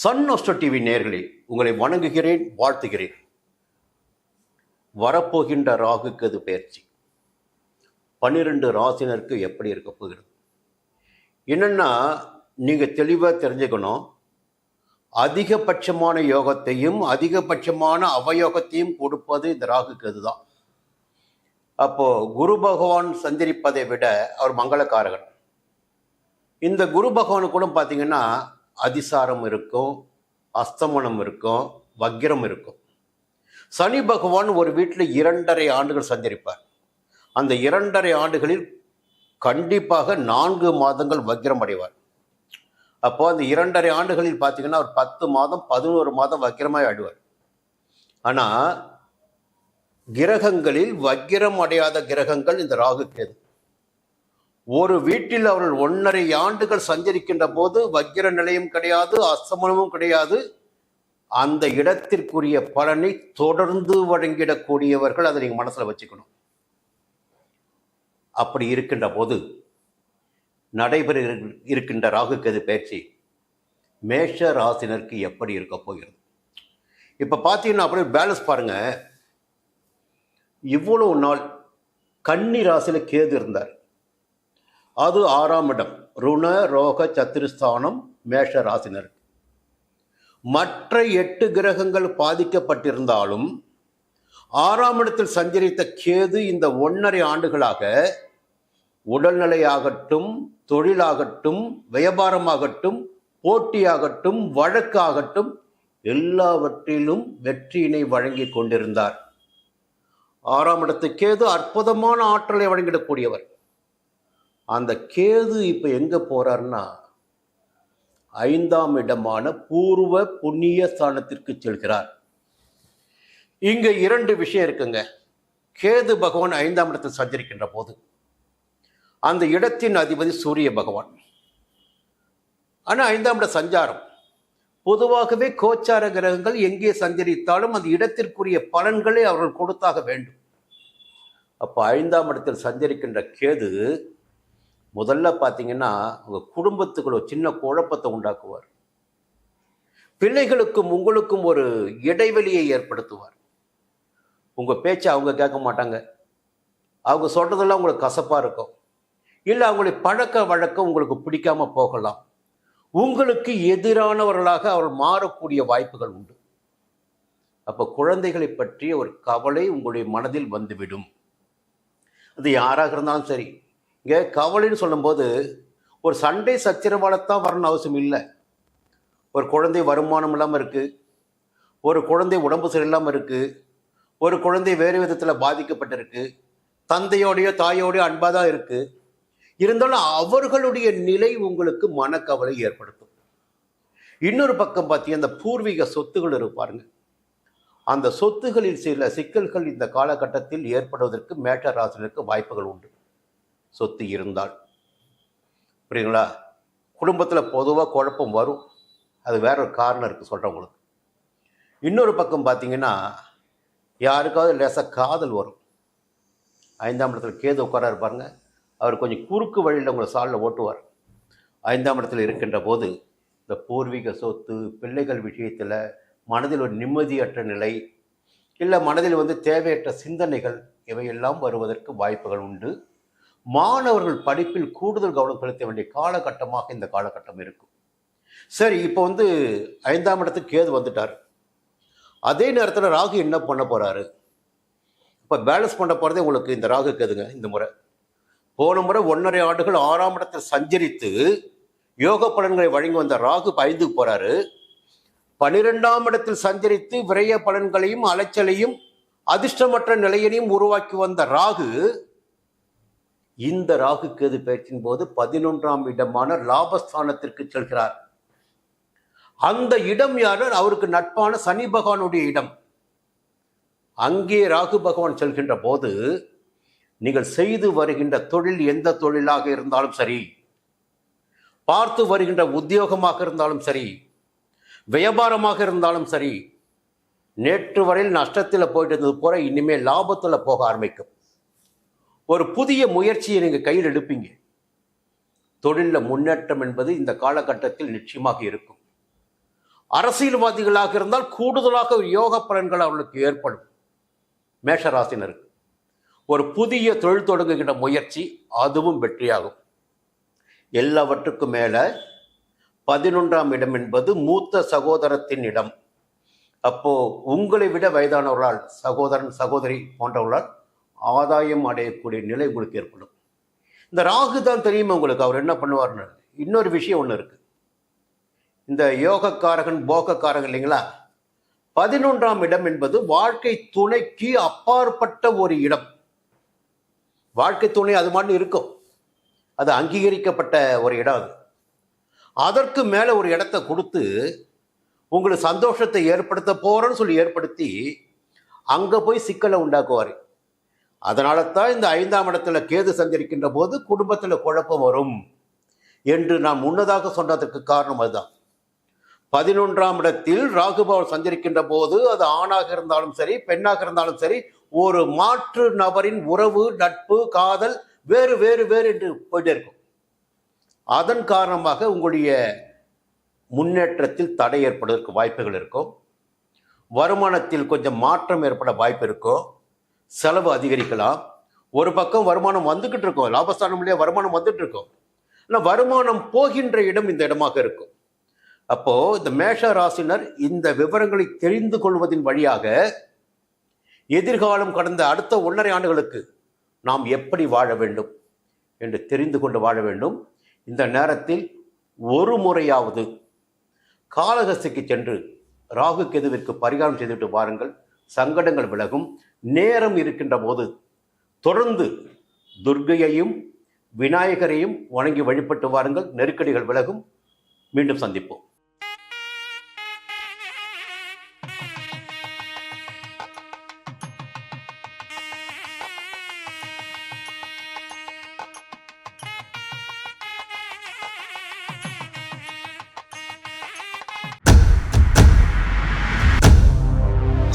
Sun Astro TV நேர்களே உங்களை வணங்குகிறேன் வாழ்த்துகிறேன். வரப்போகின்ற ராகுக்கு அது பயிற்சி? பன்னிரெண்டு ராசினருக்கு எப்படி இருக்க போகிறது? என்னென்னா நீங்கள் தெளிவாக தெரிஞ்சுக்கணும். அதிகபட்சமான யோகத்தையும் அதிகபட்சமான அவயோகத்தையும் கொடுப்பது இந்த ராகுக்கு அதுதான் அப்போது குரு பகவான் சந்திரிப்பதை விட அவர் மங்களக்காரகன். இந்த குரு பகவான் கூட பார்த்தீங்கன்னா அதிசாரம் இருக்கும் அஸ்தமனம் இருக்கும் வக்கிரம் இருக்கும். சனி பகவான் ஒரு வீட்டில் இரண்டரை ஆண்டுகள் சஞ்சரிப்பார். அந்த இரண்டரை ஆண்டுகளில் கண்டிப்பாக நான்கு மாதங்கள் வக்கிரம் அடைவார். அப்போ அந்த இரண்டரை ஆண்டுகளில் பார்த்தீங்கன்னா ஒரு பத்து மாதம் பதினோரு மாதம் வக்கிரமாய் ஆடுவார். ஆனால் கிரகங்களில் வக்கிரம் அடையாத கிரகங்கள் இந்த ராகு கேது ஒரு வீட்டில் அவர்கள் ஒன்றரை ஆண்டுகள் சஞ்சரிக்கின்ற போது வக்கிர நிலையம் கிடையாது அஸ்தமனமும் கிடையாது. அந்த இடத்திற்குரிய பலனை தொடர்ந்து வழங்கிடக்கூடியவர்கள் அதை நீங்கள் மனசில் வச்சுக்கணும். அப்படி இருக்கின்ற போது நடைபெற இருக்கின்ற ராகு கேது பயிற்சி மேஷ ராசினருக்கு எப்படி இருக்க போகிறது? இப்போ பார்த்தீங்கன்னா அப்படியே பேலன்ஸ் பாருங்கள் இவ்வளவு நாள் கன்னி ராசியில் கேது இருந்தார். அது ஆறாம் இடம். ருண ரோக சத்துருஸ்தானம் மேஷ ராசினருக்கு மற்ற எட்டு கிரகங்கள் பாதிக்கப்பட்டிருந்தாலும் ஆறாம் இடத்தில் சஞ்சரித்த கேது இந்த ஒன்றரை ஆண்டுகளாக உடல்நிலையாகட்டும் தொழிலாகட்டும் வியாபாரமாகட்டும் போட்டியாகட்டும் வழக்காகட்டும் எல்லாவற்றிலும் வெற்றியினை வழங்கி கொண்டிருந்தார். ஆறாம் இடத்து கேது அற்புதமான ஆற்றலை வழங்கிடக்கூடியவர். அந்த கேது இப்போ எங்கே போறாருன்னா ஐந்தாம் இடமான பூர்வ புண்ணிய ஸ்தானத்திற்கு செல்கிறார். இங்கே இரண்டு விஷயம் இருக்குங்க. கேது பகவான் ஐந்தாம் இடத்தில் சஞ்சரிக்கின்ற போது அந்த இடத்தின் அதிபதி சூரிய பகவான். ஆனால் ஐந்தாம் இட சஞ்சாரம். பொதுவாகவே கோச்சார கிரகங்கள் எங்கே சஞ்சரித்தாலும் அந்த இடத்திற்குரிய பலன்களை அவர்கள் கொடுத்தாக வேண்டும். அப்போ ஐந்தாம் இடத்தில் சஞ்சரிக்கின்ற கேது முதல்ல பார்த்தீங்கன்னா உங்கள் குடும்பத்துக்குள்ள ஒரு சின்ன குழப்பத்தை உண்டாக்குவார். பிள்ளைகளுக்கும் உங்களுக்கும் ஒரு இடைவெளியை ஏற்படுத்துவார். உங்கள் பேச்சை அவங்க கேட்க மாட்டாங்க. அவங்க சொல்கிறதெல்லாம் உங்களுக்கு கசப்பாக இருக்கும். இல்லை அவங்களுடைய பழக்க வழக்கம் உங்களுக்கு பிடிக்காமல் போகலாம். உங்களுக்கு எதிரானவர்களாக அவர்கள் மாறக்கூடிய வாய்ப்புகள் உண்டு. அப்போ குழந்தைகளை பற்றிய ஒரு கவலை உங்களுடைய மனதில் வந்துவிடும். அது யாராக இருந்தாலும் சரி இங்கே கவலைன்னு சொல்லும்போது ஒரு சண்டை சச்சரவாலத்தான் வரணும்னு அவசியம் இல்லை. ஒரு குழந்தை வருமானம் இல்லாமல் இருக்குது ஒரு குழந்தை உடம்பு சரியில்லாமல் இருக்குது ஒரு குழந்தை வேறு விதத்தில் பாதிக்கப்பட்டிருக்கு. தந்தையோடையோ தாயோடையோ அன்பாக தான் இருக்குது இருந்தாலும் அவர்களுடைய நிலை உங்களுக்கு மனக்கவலை ஏற்படுத்தும். இன்னொரு பக்கம் பார்த்தீங்கன்னா அந்த பூர்வீக சொத்துகள் இருப்பாருங்க அந்த சொத்துகளில் சில சிக்கல்கள் இந்த காலகட்டத்தில் ஏற்படுவதற்கு மேட்டர் ஆசிரியருக்கு வாய்ப்புகள் உண்டு. சொத்து இருந்தால். புரியுங்களா குடும்பத்தில் பொதுவாக குழப்பம் வரும். அது வேற ஒரு காரணம் இருக்குது சொல்கிறவங்களுக்கு இன்னொரு பக்கம் பார்த்தீங்கன்னா யாருக்காவது லேசாக காதல் வரும். ஐந்தாம் இடத்துல கேது உட்காராரு பாருங்க. அவர் கொஞ்சம் குறுக்கு வழியில் உங்களை சாலில் ஓட்டுவார். ஐந்தாம் இடத்துல இருக்கின்ற போது இந்த பூர்வீக சொத்து பிள்ளைகள் விஷயத்தில் மனதில் ஒரு நிம்மதியற்ற நிலை இல்லை மனதில் வந்து தேவையற்ற சிந்தனைகள் இவையெல்லாம் வருவதற்கு வாய்ப்புகள் உண்டு. மாணவர்கள் படிப்பில் கூடுதல் கவனம் செலுத்த வேண்டிய காலகட்டமாக இந்த காலகட்டம் இருக்கும். சரி இப்போ வந்து ஐந்தாம் இடத்துக்கு கேது வந்துட்டார். அதே நேரத்தில் ராகு என்ன பண்ண போகிறாரு இப்போ பேலன்ஸ் பண்ண போகிறதே உங்களுக்கு இந்த ராகு கேதுங்க இந்த முறை. போன முறை ஒன்றரை ஆண்டுகள் ஆறாம் இடத்தில் சஞ்சரித்து யோக பலன்களை வழங்கி வந்த ராகு பயந்துக்கு போகிறாரு பனிரெண்டாம் இடத்தில் சஞ்சரித்து விரய பலன்களையும் அலைச்சலையும் அதிர்ஷ்டமற்ற நிலையினையும் உருவாக்கி வந்த ராகு இந்த ராகு கேது பயிற்சியின் போது பதினொன்றாம் இடமான லாபஸ்தானத்திற்கு செல்கிறார். அந்த இடம் யார்? அவருக்கு நட்பான சனி பகவானுடைய இடம். அங்கே ராகு பகவான் செல்கின்ற போது நீங்கள் செய்து வருகின்ற தொழில் எந்த தொழிலாக இருந்தாலும் சரி பார்த்து வருகின்ற உத்தியோகமாக இருந்தாலும் சரி வியாபாரமாக இருந்தாலும் சரி நேற்று வரையில் நஷ்டத்தில் போயிட்டு இருந்தது போல இனிமேல் லாபத்தில் போக ஆரம்பிக்கும். ஒரு புதிய முயற்சியை நீங்கள் கையில் எடுப்பீங்க. தொழிலில் முன்னேற்றம் என்பது இந்த காலகட்டத்தில் நிச்சயமாக இருக்கும். அரசியல்வாதிகளாக இருந்தால் கூடுதலாக யோக பலன்கள் அவர்களுக்கு ஏற்படும். மேஷராசினருக்கு. ஒரு புதிய தொழில் தொடங்குகின்ற முயற்சி அதுவும் வெற்றியாகும். எல்லாவற்றுக்கும் மேலே பதினொன்றாம் இடம் என்பது மூத்த சகோதரத்தின் இடம். அப்போ உங்களை விட வயதானவர்களால் சகோதரன் சகோதரி போன்றவர்களால் ஆதாயம் அடையக்கூடிய நிலை உங்களுக்கு ஏற்படும். இந்த ராகு தான் தெரியுமா உங்களுக்கு? அவர் என்ன பண்ணுவார்னு? இன்னொரு விஷயம் ஒன்று இருக்குது இந்த யோகக்காரகன் போகக்காரகன் இல்லைங்களா? பதினொன்றாம் இடம் என்பது வாழ்க்கை துணைக்கு அப்பாற்பட்ட ஒரு இடம். வாழ்க்கை துணை அது மாதிரி இருக்கும். அது அங்கீகரிக்கப்பட்ட ஒரு இடம் அது. அதற்கு மேலே ஒரு இடத்த கொடுத்து உங்களுக்கு சந்தோஷத்தை ஏற்படுத்த போகிறோன்னு சொல்லி ஏற்படுத்தி அங்கே போய் சிக்கலை உண்டாக்குவார். அதனால தான் இந்த ஐந்தாம் இடத்துல கேது சஞ்சரிக்கின்ற போது குடும்பத்தில் குழப்பம் வரும் என்று நான் முன்னதாக சொன்னதற்கு காரணம் அதுதான். பதினொன்றாம் இடத்தில் ராகுபவன் சஞ்சரிக்கின்ற போது அது ஆணாக இருந்தாலும் சரி பெண்ணாக இருந்தாலும் சரி ஒரு மாற்று நபரின் உறவு நட்பு காதல் வேறு வேறு வேறு என்று போயிட்டே இருக்கும். அதன் காரணமாக உங்களுடைய முன்னேற்றத்தில் தடை ஏற்படுவதற்கு வாய்ப்புகள் இருக்கும். வருமானத்தில் கொஞ்சம் மாற்றம் ஏற்பட வாய்ப்பு இருக்கும். செலவு அதிகரிக்கலாம் ஒரு பக்கம் வருமானம் வந்துகிட்டு இருக்கும். லாபஸ்தானம்லேயே வருமானம் வந்துட்டு இருக்கும். ஆனால் வருமானம் போகின்ற இடம் இந்த இடமாக இருக்கும். அப்போ இந்த மேஷ ராசினர் இந்த விவரங்களை தெரிந்து கொள்வதின் வழியாக எதிர்காலம் கடந்த அடுத்த ஒன்றரை ஆண்டுகளுக்கு நாம் எப்படி வாழ வேண்டும் என்று தெரிந்து கொண்டு வாழ வேண்டும். இந்த நேரத்தில் ஒரு முறையாவது காலகஸ்திக்கு சென்று ராகு கெதுவிற்கு பரிகாரம் செய்துவிட்டு வாருங்கள். சங்கடங்கள் விலகும். நேரம் இருக்கின்ற போது தொடர்ந்து துர்க்கையையும் விநாயகரையும் வணங்கி வழிபட்டு வாருங்கள். நெருக்கடிகள் விலகும். மீண்டும் சந்திப்போம்.